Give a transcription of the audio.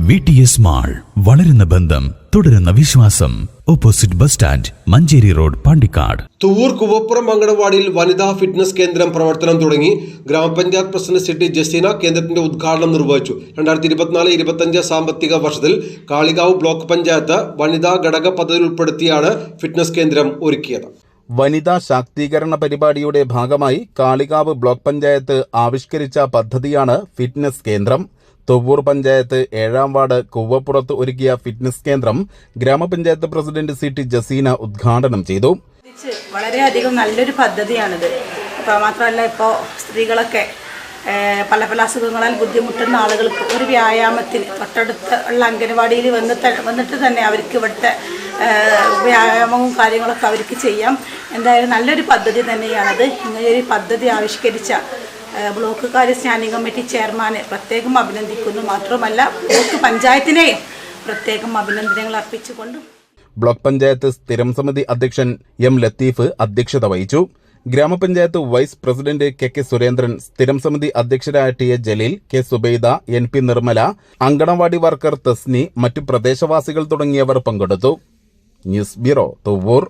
V T S mall വളരുന്ന ബന്ധം തുടരുന്ന വിശ്വാസം. Opposite bus stand Manjeri road Pandikkad. Thuvvur Kuvappuram അങ്കണവാടിയിൽ വനിതാ ഫിറ്റ്നസ് കേന്ദ്രം പ്രവർത്തനം തുടങ്ങി. ഗ്രാമപഞ്ചായത്ത് പ്രസിഡന്റ് സിറ്റി ജസീന കേന്ദ്രത്തിന്റെ ഉദ്ഘാടനം നിർവഹിച്ചു. രണ്ടായിരത്തി ഇരുപത്തിനാല് ഇരുപത്തഞ്ച് സാമ്പത്തിക വർഷത്തിൽ കാളികാവ് ബ്ലോക്ക് പഞ്ചായത്ത് വനിതാ ഘടക പദ്ധതിയിൽ ഉൾപ്പെടുത്തിയാണ് ഫിറ്റ്നസ് കേന്ദ്രം ഒരുക്കിയത്. വനിതാ ശാക്തീകരണ പരിപാടിയുടെ ഭാഗമായി കാളികാവ് ബ്ലോക്ക് പഞ്ചായത്ത് ആവിഷ്കരിച്ച പദ്ധതിയാണ് ഫിറ്റ്നസ് കേന്ദ്രം. തൊവ്വൂർ പഞ്ചായത്ത് ഏഴാം വാർഡ് കുവ്വപ്പുറത്ത് ഒരുക്കിയ ഫിറ്റ്നസ് കേന്ദ്രം ഗ്രാമപഞ്ചായത്ത് പ്രസിഡന്റ് സി ടി ജസീന ഉദ്ഘാടനം ചെയ്തു. വളരെയധികം നല്ലൊരു പദ്ധതിയാണിത്. ഇപ്പോൾ മാത്രമല്ല ഇപ്പോൾ സ്ത്രീകളൊക്കെ പല പല അസുഖങ്ങളാൽ ബുദ്ധിമുട്ടുന്ന ആളുകൾക്ക് ഒരു വ്യായാമത്തിന് തൊട്ടടുത്ത് ഉള്ള അംഗനവാടിയിൽ വന്ന് വന്നിട്ട് തന്നെ അവർക്ക് ഇവിടുത്തെ വ്യായാമവും കാര്യങ്ങളൊക്കെ അവർക്ക് ചെയ്യാം. എന്തായാലും നല്ലൊരു പദ്ധതി തന്നെയാണത് ഇങ്ങനെയൊരു പദ്ധതി ആവിഷ്കരിച്ച ബ്ലോക്ക് കാര്യ സ്റ്റാൻഡിംഗ് കമ്മിറ്റി ചെയർമാനെ പ്രത്യേകം അഭിനന്ദിക്കുന്നു. മാത്രമല്ല ബ്ലോക്ക് പഞ്ചായത്തിനെയും പ്രത്യേകം അഭിനന്ദനങ്ങൾ അർപ്പിച്ചുകൊണ്ടും ബ്ലോക്ക് പഞ്ചായത്ത് സ്ഥിരം സമിതി അധ്യക്ഷൻ എം ലത്തീഫ് അധ്യക്ഷത വഹിച്ചു. ഗ്രാമപഞ്ചായത്ത് vice president K K Surendran സ്ഥിരം സമിതി അധ്യക്ഷരായ T A Jaleel K Subaida N P Nirmala anganwadi worker Thasni മറ്റു പ്രദേശവാസികൾ തുടങ്ങിയവർ പങ്കെടുത്തു. News bureau Thuvvur.